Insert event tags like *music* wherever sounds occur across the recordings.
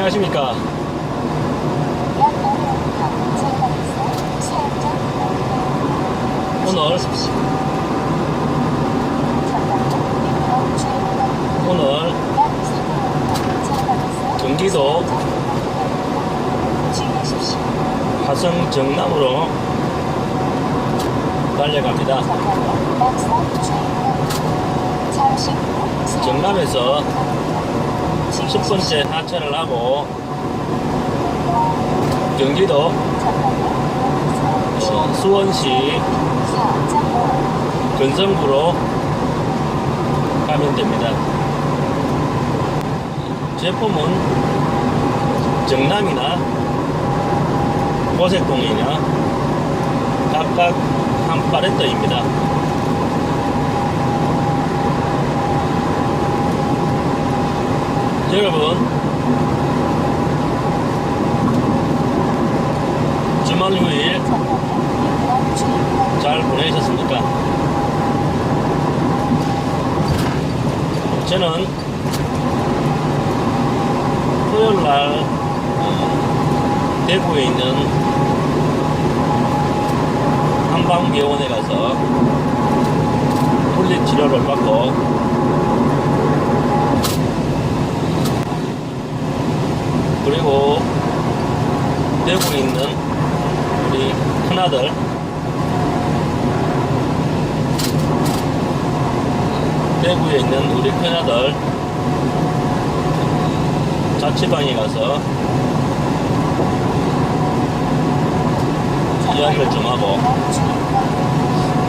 안녕하십니까. 약 500m 전방에서 살짝 오늘. 오늘 약 300m 전방에서 경기도. 화성 정남으로 달려갑니다. 정남에서 첫 번째 하차를 하고 경기도 어, 수원시 건성구로 가면 됩니다. 제품은 정남이나 고색동이나 각각 한 파레트입니다. 여러분 주말 휴일 잘 보내셨습니까? 저는 토요일 날 어, 대구에 있는 한방병원에 가서 물리 치료를 받고 그리고 대구에 있는 우리 큰아들 대구에 있는 우리 큰아들 자취방에 가서 이야기를 좀 하고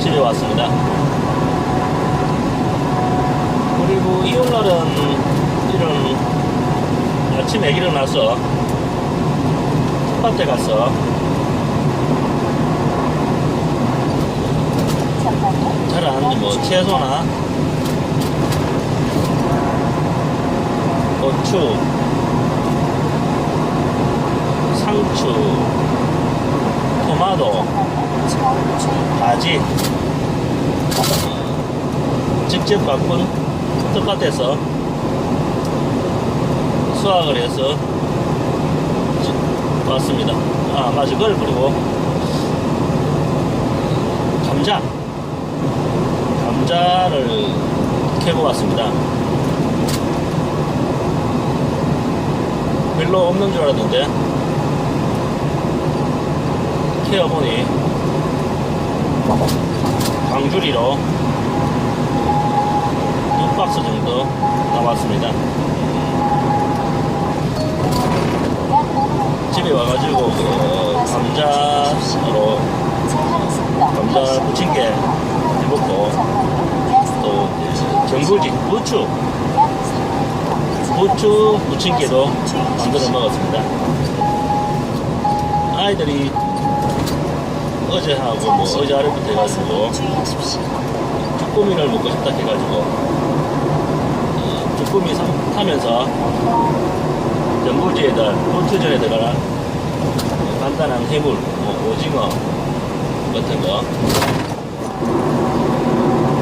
집에 왔습니다. 그리고 이웃날은 이런 아침에 일어나서 텃밭에 가서 자란 뭐 채소나 고추, 상추, 토마토, 바지. 어, 직접 바꾼 텃밭에서 수확을 해서 지- 왔습니다. 아. 그걸 그리고 감자 감자를 캐고 왔습니다. 별로 없는 줄 알았는데 캐어보니 광주리로 두 박스 정도 나왔습니다. 집에 와가지고 그 감자로 감자 부침개 해먹고 또 전구지 부추 부추 부침개도 만들어 먹었습니다. 아이들이 어제 하고 뭐 어제 아래부터 해가지고 쭈꾸미를 먹고 싶다 해가지고 어, 쭈꾸미 사- 타면서 전구지에다 부추전에다가 간단한 해물, 뭐 오징어 같은 거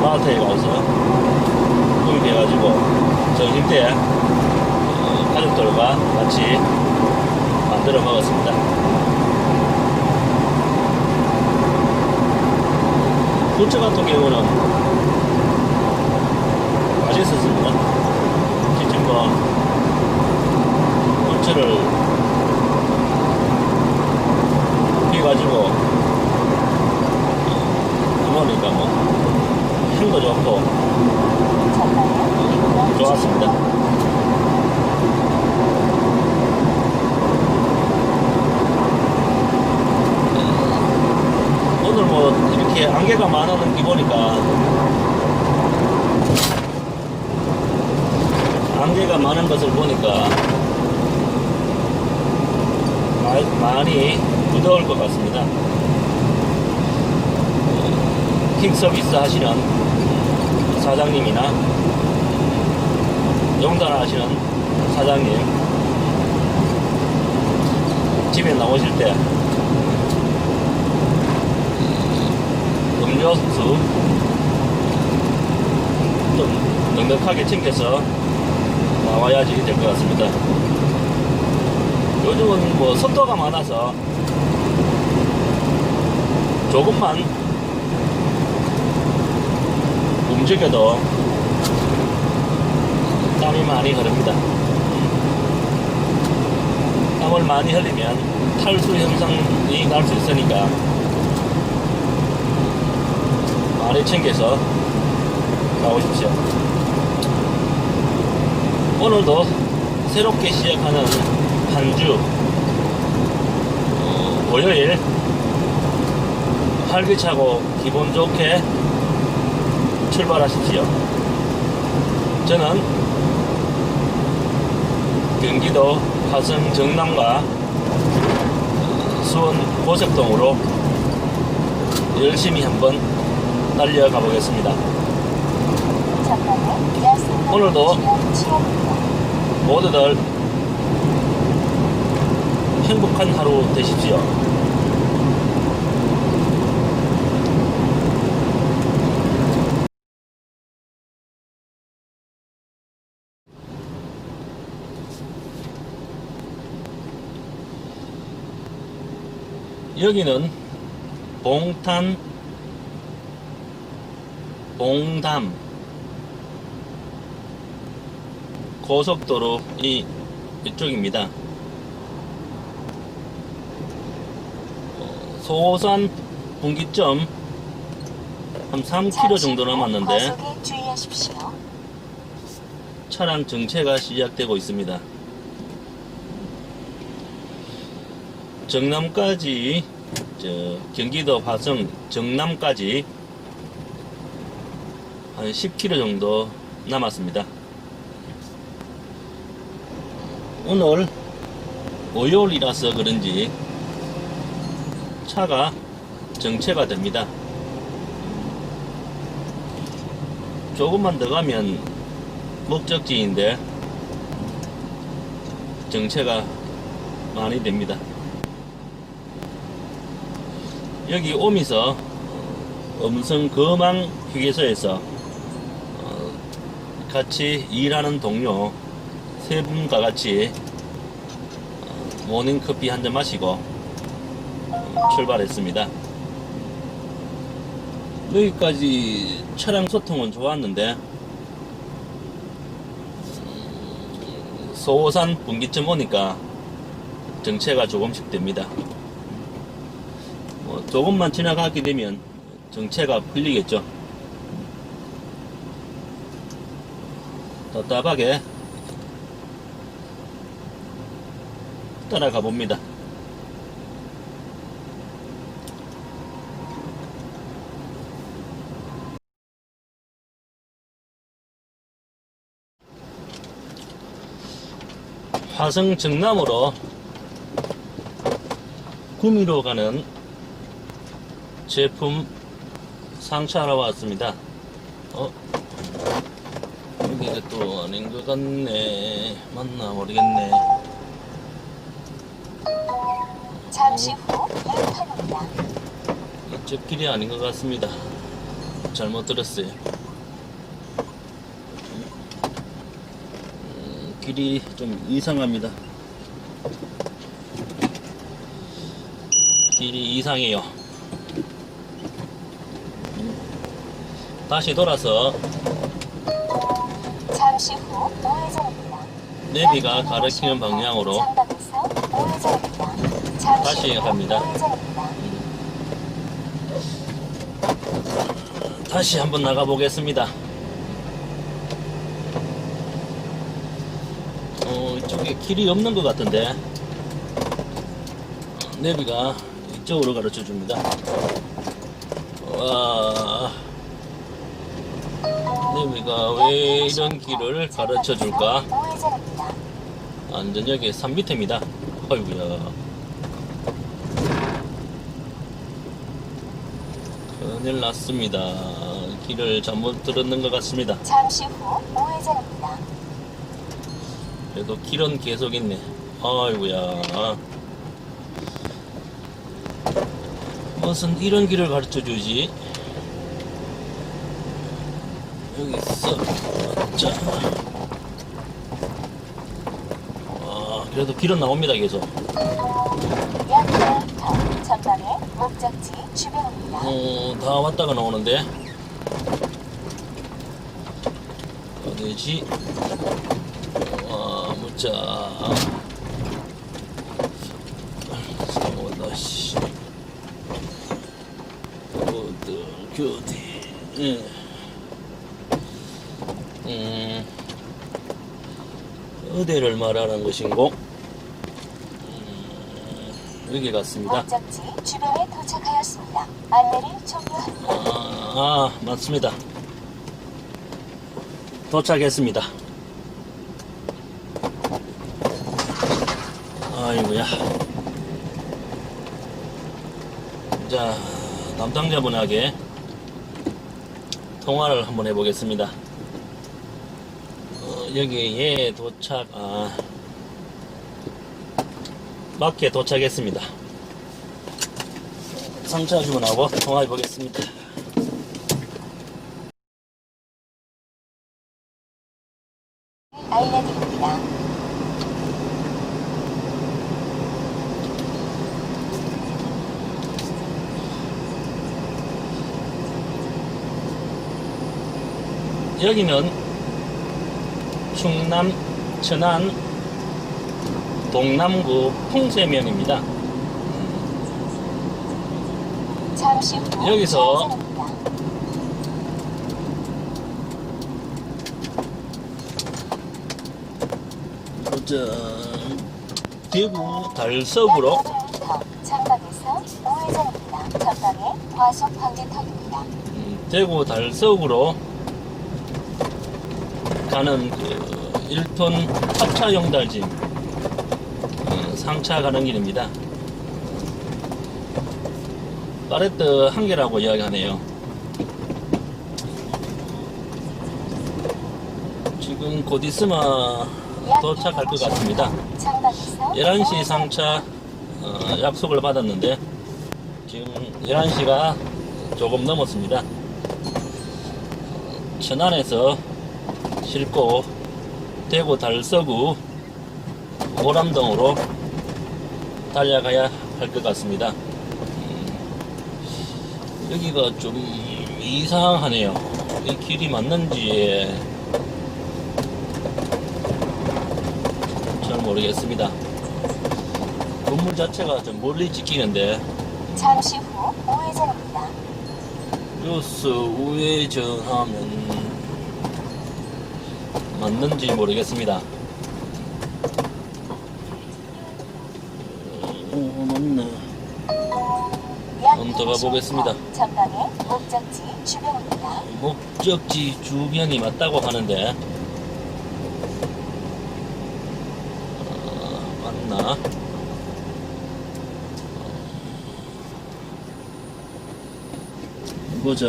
마트에 가서 구입해가지고 점심때 어, 가족들과 같이 만들어 먹었습니다. 부추 같은 경우는 맛있었습니다. 지금 뭐 부추를 해가지고 그러니까 뭐 향도 좋고 좋았습니다. 오늘 뭐 이렇게 안개가 많은 게 보니까 안개가 많은 것을 보니까 마- 많이 무더울 것 같습니다. 킹 서비스 하시는 사장님이나 용단 하시는 사장님 집에 나오실 때 음료수 좀 넉넉하게 챙겨서 나와야지 될 것 같습니다. 요즘은 뭐 속도가 많아서 조금만 움직여도 땀이 많이 흐릅니다. 땀을 많이 흘리면 탈수 현상이 날 수 있으니까 많이 챙겨서 나오십시오. 오늘도 새롭게 시작하는 한 주, 어, 월요일, 활기차고 기분 좋게 출발하십시오. 저는 경기도 화성 정남과 수원 고석동으로 열심히 한번 달려가 보겠습니다. 오늘도. 모두들 행복한 하루 되십시오. 여기는 봉탄 봉담 고속도로 이 이쪽입니다. 어, 소산 분기점 한 3km 정도 남았는데. 차량 정체가 시작되고 있습니다. 정남까지 저 경기도 화성 정남까지 한 10km 정도 남았습니다. 오늘 월요일이라서 그런지 차가 정체가 됩니다. 조금만 더 가면 목적지인데 정체가 많이 됩니다. 여기 오미서 음성 거망 휴게소에서 어, 같이 일하는 동료 세 분과 같이 어, 모닝 커피 한 잔 마시고 어, 출발했습니다. 여기까지 차량 소통은 좋았는데 음, 소산 분기점 오니까 정체가 조금씩 됩니다. 뭐 조금만 지나가게 되면 정체가 풀리겠죠. 답답하게 따라가 봅니다. 화성 정남으로 구미로 가는 제품 상차하러 왔습니다. 어? 여기가 또 아닌 것 같네. 맞나 모르겠네. 잠시 후 유턴입니다. 이쪽 길이 아닌 것 같습니다. 잘못 들었어요. 길이 좀 이상합니다. 길이 이상해요. 다시 돌아서 잠시 후 우회전입니다. 내비가 방향으로 전방에서 우회전입니다. 잠시 다시 후 갑니다. 우회전입니다. 다시 한번 나가 보겠습니다. 어, 이쪽에 길이 없는 것 같은데 내비가 이쪽으로 가르쳐 줍니다. 와, 내비가 왜 이런 길을 가르쳐 줄까? 우회전입니다. 안전역의 3밑입니다. 어이구야. 큰일 났습니다. 길을 잘못 들었는 것 같습니다. 잠시 후 우회전입니다. 그래도 길은 계속 있네. 아이고야. 무슨 이런 길을 가르쳐 주지? 여기 있어. 자. 아, 그래도 길은 나옵니다 계속 약 100m 전방에 목적지 주변입니다. 어, 다 왔다가 나오는데 어디지? 와 무자 상호다 씨 어들 교대 예. 음 어디를 말하는 것인고 음, 여기 같습니다 목적지 주변에 도착하였습니다. 안내를 종료합니다. 아, 아, 맞습니다. 도착했습니다. 아이고야. 자, 담당자분에게 통화를 한번 해보겠습니다. 어, 여기에 도착, 아, 맞게 도착했습니다. 상차 주문하고 통화해 보겠습니다. 여기는 충남 천안 동남구 풍세면입니다. 여기서. 자, 대구 달서구로 약 500m 전방에서 우회전입니다. 전방에 과속 방지턱입니다. 음, 대구 달서구로 가는 그 1톤 합차 용달짐 어, 상차 가는 길입니다. 파레트 한 개라고 이야기하네요. 지금 곧 있으면 약 도착할 것 250m 같습니다. 전방에서 11시 상차 어, 약속을 받았는데 지금 11시가 조금 넘었습니다. 천안에서 싣고 대구 달서구 오람동으로 달려가야 할 것 같습니다. 음, 여기가 좀 이상하네요. 이 길이 맞는지 잘 모르겠습니다. 건물 자체가 좀 멀리 찍히는데 잠시 후 우회전입니다. 뉴스 우회전하면 맞는지 모르겠습니다. 오, 맞네. 약 한번 더 250m 가보겠습니다. 전방에 목적지 주변입니다. 목적지 주변이 맞다고 하는데 아, 맞나? 보자.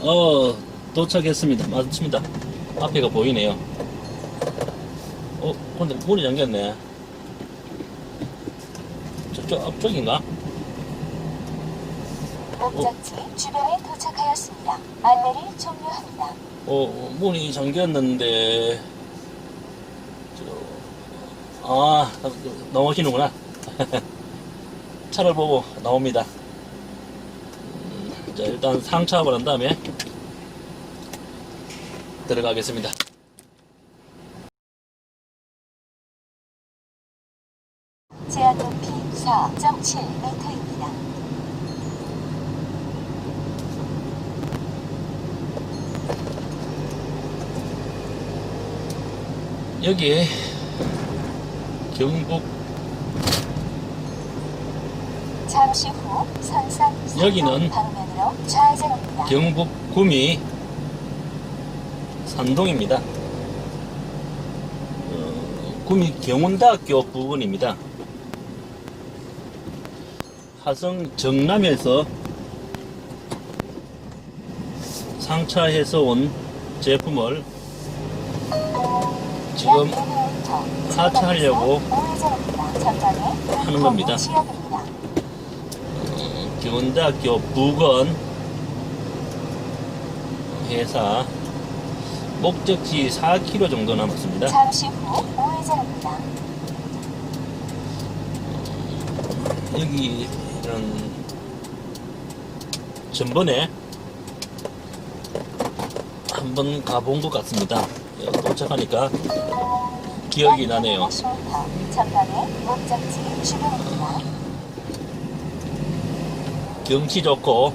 어 도착했습니다. 맞습니다. 앞에가 보이네요. 어 근데 문이 잠겼네. 저쪽 앞쪽인가? 목적지 주변에 도착하였습니다. 안내를 종료합니다. 어, 문이 잠겼는데, 저, 아, 나오시는구나. *laughs* 차를 보고 나옵니다. 음, 자, 일단 상차하고 난 다음에 들어가겠습니다. 제한 높이 4.7m입니다. 여기에 경북, 잠시 후 선상 여기는 방면으로 좌회전입니다. 경북 구미 산동입니다. 어, 구미 경운대학교 부근입니다. 화성 정남에서 상차해서 온 제품을 지금 하차하려고 하는 겁니다. 어, 경운대학교 부근 회사 목적지 4km 정도 남았습니다. 잠시 후 우회전 좌회전입니다. 여기는 전번에 한번 가본 것 같습니다. 예, 도착하니까 기억이 나네요. 50m 전방에 목적지 주변입니다. 경치 좋고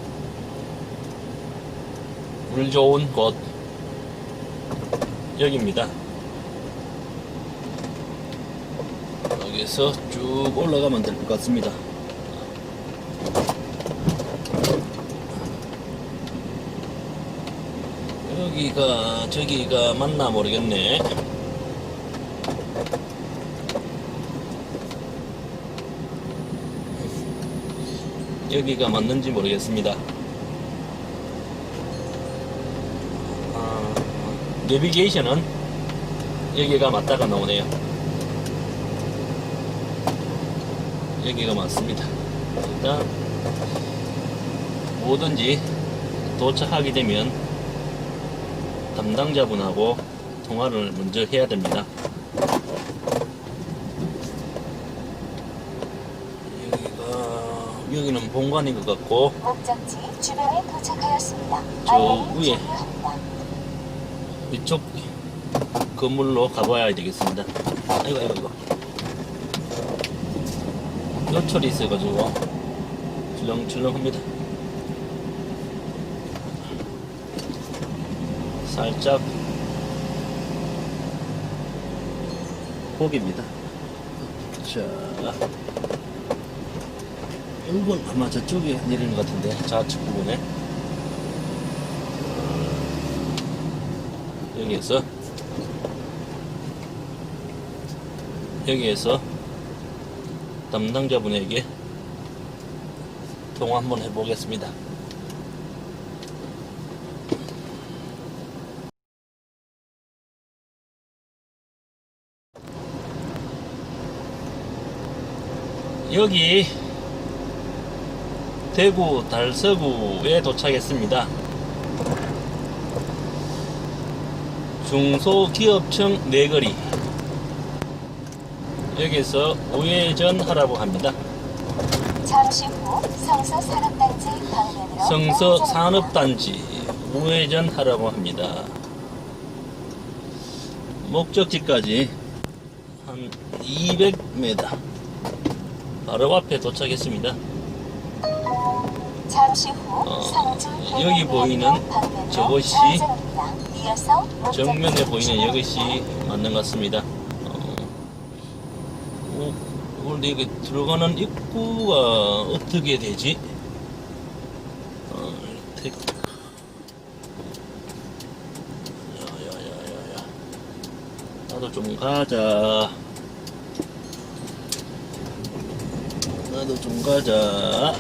물 좋은 곳 여기입니다. 여기서 쭉 올라가면 될 것 같습니다. 여기가 저기가 맞나 모르겠네. 여기가 맞는지 모르겠습니다. 내비게이션은 여기가 맞다가 나오네요. 여기가 맞습니다. 일단 뭐든지 도착하게 되면 담당자분하고 통화를 먼저 해야 됩니다. 여기가 여기는 본관인 것 같고 목적지 주변에 도착하였습니다. 저 위에. 이쪽 건물로 가봐야 되겠습니다. 아이고, 아이고, 아이고. 요철이 있어가지고, 출렁출렁합니다. 살짝, 폭입니다. 자, 이건 아마 저쪽에 내리는 것 같은데, 좌측 부분에. 여기에서 여기에서 담당자분에게 통화 한번 해보겠습니다. 여기 대구 달서구에 도착했습니다. 중소기업청 내거리 여기서 우회전 하라고 합니다. 잠시 후 성서 산업단지 방면으로 성서. 산업단지 우회전 하라고 합니다. 목적지까지 한 200m 바로 앞에 도착했습니다. 잠시 후 어, 여기 보이는 저것이 정면에 보이는. 이것이 맞는 것 같습니다. 어, 어, 그런데 이게 들어가는 입구가 어떻게 되지? 어, 택... 야야야야야. 나도 좀 가자. 나도 좀 가자.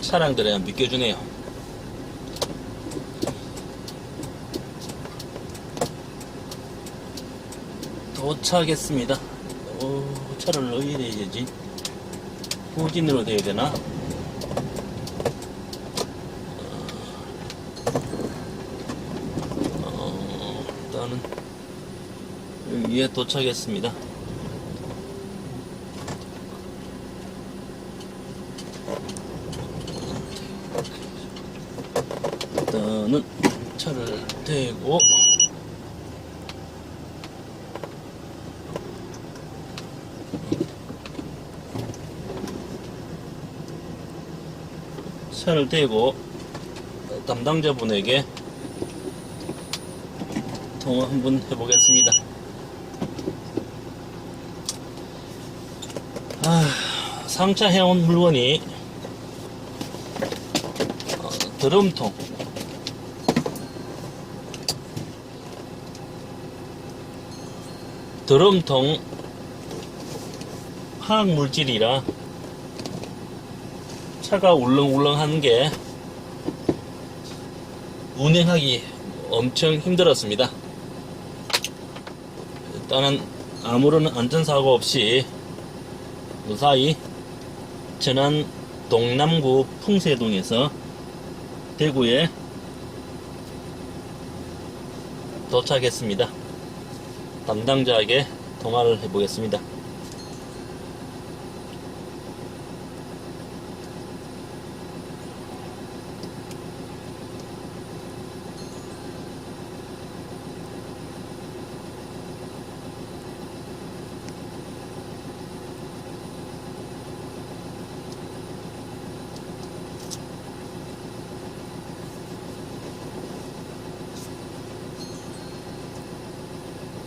차량들이 안 비켜주네요. 도착했습니다. 어, 차를 어디에 대야 되지? 후진으로 대야 되나? 어, 일단은 여기에 도착했습니다. 일단은 차를 대고 차를 대고 담당자분에게 통화 한번 해보겠습니다. 아, 상차해온 물건이 어, 드럼통, 드럼통 화학 물질이라 차가 울렁울렁한 게 운행하기 엄청 힘들었습니다. 일단은 아무런 안전사고 없이 무사히 전안 동남구 풍세동에서 대구에 도착했습니다. 담당자에게 통화를 해보겠습니다.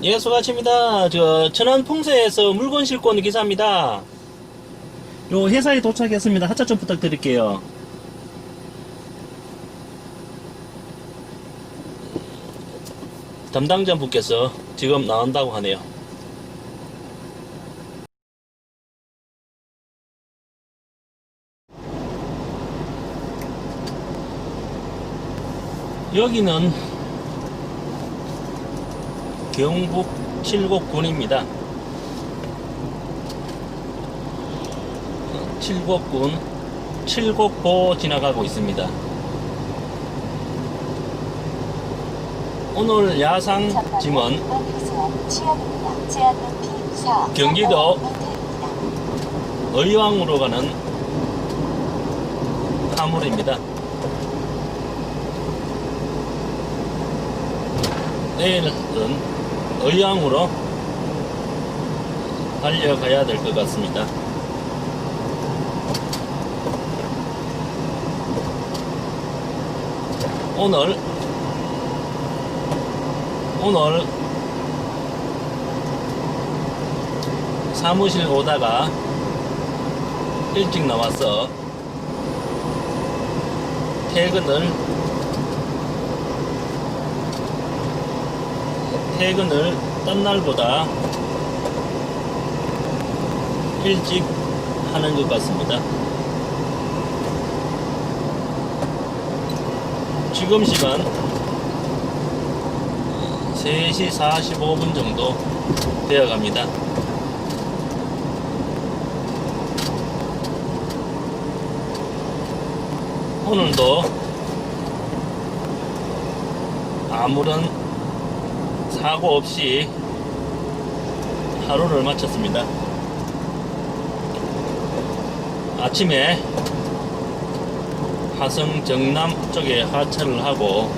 예, 수고하십니다. 저, 천안 풍세에서 물건 온 기사입니다. 요 회사에 도착했습니다. 하차 좀 부탁드릴게요. 담당자 분께서 지금 나온다고 하네요. 여기는 경북 칠곡군입니다. 칠곡군 칠곡보 지나가고 있습니다. 오늘 야상 짐은 지역입니다. 제한 높이 4. 경기도. 의왕으로 가는 화물입니다. 내일은 의왕으로 달려가야 될 것 같습니다. 오늘 오늘 사무실 오다가 일찍 나와서 퇴근을 퇴근을 딴 날보다 일찍 하는 것 같습니다. 지금 시간 3시 45분 정도 되어 갑니다. 오늘도 아무런 사고 없이 하루를 마쳤습니다. 아침에 화성 정남 쪽에 하차를 하고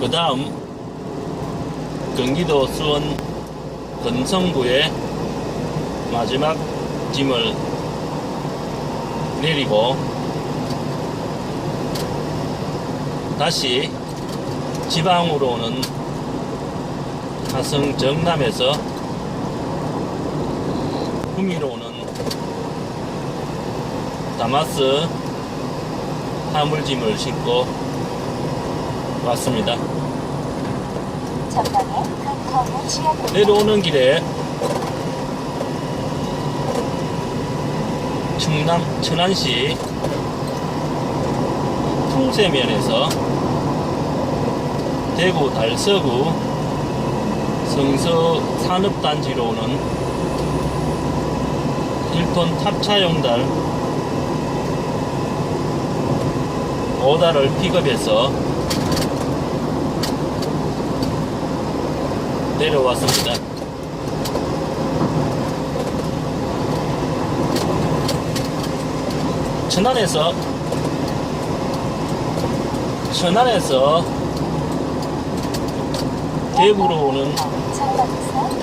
그 다음 경기도 수원 건성구에 마지막 짐을 내리고 다시 지방으로 오는 화성 정남에서 구미로 오는 다마스 화물짐을 싣고 왔습니다. 내려오는 길에 충남 천안시 풍세면에서 대구 달서구 성서 산업단지로 오는 1톤 탑차용달 5달을 픽업해서 내려왔습니다. 천안에서 천안에서 대구로 오는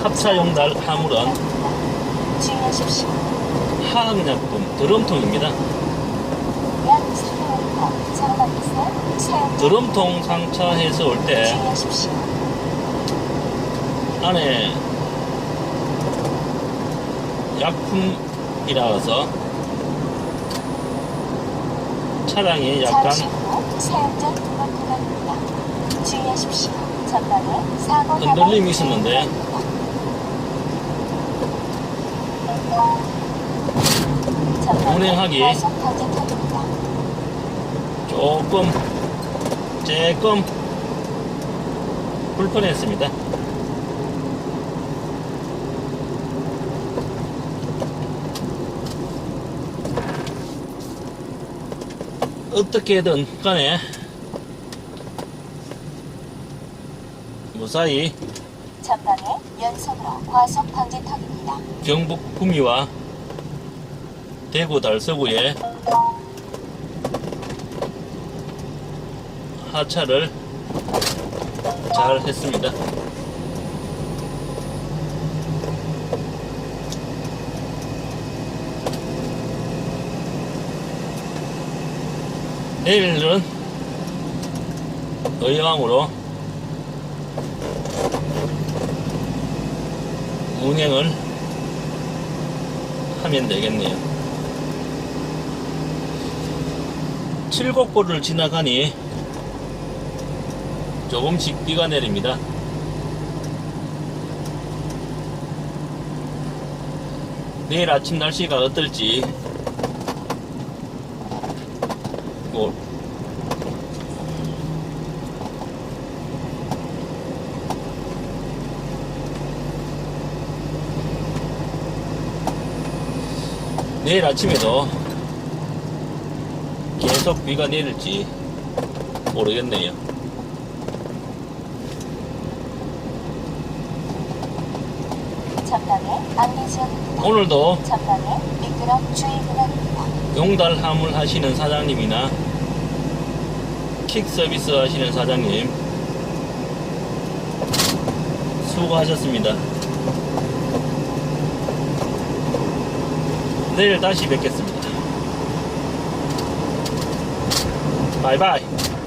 탑차용달 화물은 주의하십시오. 화학약품 드럼통입니다. 약 3km 전방에서 사용 드럼통 상차해서 올 때. 안에 약품이라서 차량이 약간. 주의하십시오. 흔들림이 있었는데 운행하기. 조금 조금 불편했습니다. 어떻게든 간에 사히 전방에 연속으로 과속 방지턱입니다. 경북 구미와 대구 달서구에 하차를 잘 했습니다. 내일은 의왕으로 운행을 하면 되겠네요. 칠곡보를 지나가니 조금씩 비가 내립니다. 내일 아침 날씨가 어떨지 내일 아침에도 계속 비가 내릴지 모르겠네요. 오늘도 전방에 미끄럼 주의 구간입니다. 용달 화물 하시는 사장님이나 킥 서비스 하시는 사장님 수고하셨습니다. 내일 다시 뵙겠습니다. 바이바이.